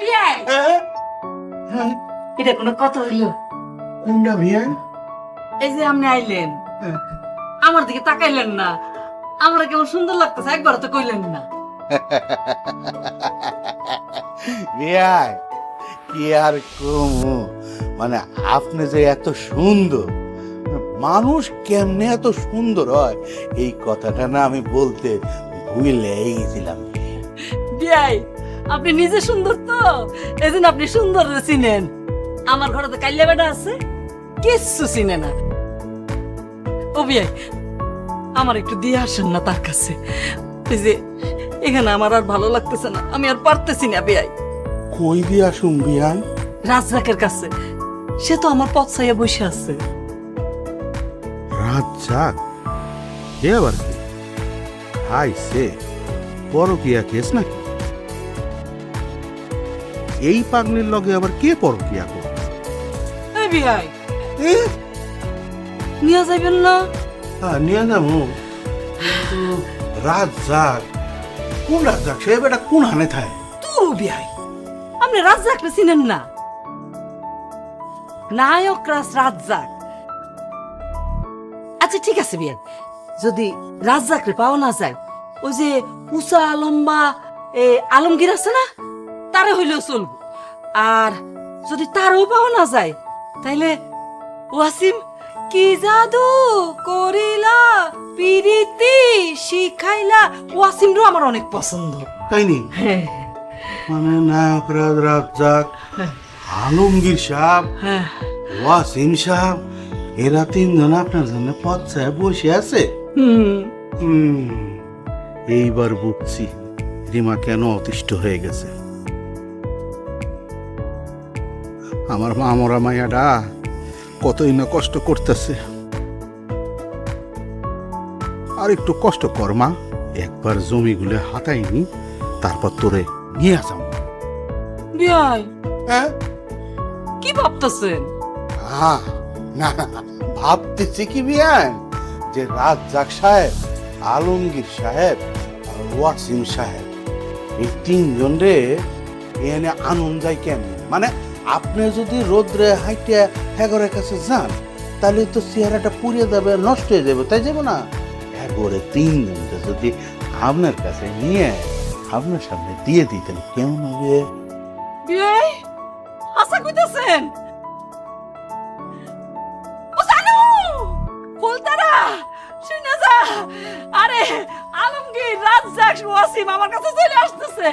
বিয়াই? হ্যাঁ? হ্যাঁ। এটা কোনো কথা হইল? কোনটা এই যে আপনি আইলেন। আমার দিকে তাকাইলেন না। আমার কেমন সুন্দর লাগতেছে একবার তো কইলেন না। বিয়াই কি আর কমু? মানে আপনি যে এত সুন্দর মানুষ কেমনে এত সুন্দর হয়? এই কথাটা না আমি বলতে ভুলেই গেছিলাম। বিয়াই আপনি নিজে সুন্দর তো? এই জন্য আপনি সুন্দর চিনেন। আমার ঘরে তো কাইলে বেটা আছে কিচ্ছু চিনে না। ও আমার একটু দিয়ে আসেন না তার কাছে। এই যে এখানে আমার আর ভালো লাগতেছে না আমি আর পারতেছি না বিয়াই। কই দিয়া শুন বিয়ান রাজরাকের কাছে। সে তো আমার পথ ছাইয়া বসে আছে। যাক এ আবার কি? হাই সে বড় পরকিয়া কেস নাকি? এই পাগলির লগে আবার কে পরকিয়া করে এই বিয়াই নিয়ে যাইবেন না? হ্যাঁ নিয়ে যাব। কিন্তু রাত যাক কোন রাত যাক? সে বেটা কোন হানে থায়? তুরু বিয়াই আপনি রাজ্জাককে চিনেন না? নায়ক রাজ রাজ্জাক আচ্ছা ঠিক আছে বিয়াই যদি রাজ্জাকরে পাওয়া না যায়। ওই যে উষা লম্বা এ আলমগীর আছে না? তারে হইলেও চলবো। আর যদি তারও পাওয়া না যায় তাইলে ওয়াসিম কি জাদু করিলা পিরিতি শিখাইলা? ওয়াসিমরও আমার অনেক পছন্দ। তাই নি হ্যাঁ। মানে নায়ক রাজ রাত যাক আলমগীর সাহ হ্যাঁ। ওয়াসিম সাহ এরা তিনজন আপনার জন্য পথ ছায়া বসে আছে। হুম। হুম। এইবার বুঝছি রিমা কেন অতিষ্ঠ হয়ে গেছে। আমার মা মরা মায়াডা কতই না কষ্ট করতেছে। আর একটু কষ্ট কর মা একবার জমিগুলো হাতাইনি তারপর তোরে নিয়ে আসাম বিয়াই হ্যাঁ? কি ভাবতেছেন? আহ, না না না, ভাবতেছি কি বিয়ান যে রাজ জাক সাহেব আলমগীর সাহেব আর ওয়াসিম সাহেব এই তিনজন রে এনে আনন্দ যায় কেমন? মানে আপনি যদি রোদ্রে হাইটে হ্যাগরের কাছে যান, তাহলে তো চেহারাটা পুড়িয়ে যাবে, নষ্ট হয়ে যাবে, তাই যাব না? হ্যাগরে তিন তিনজনকে যদি আপনার কাছে নিয়ে আপনার সামনে দিয়ে দিতেন কেমন হবে আশা যা। আরে, আলমগীর, রাজ্জাক, ওয়াসিম আমার কাছে চলে আসতেছে।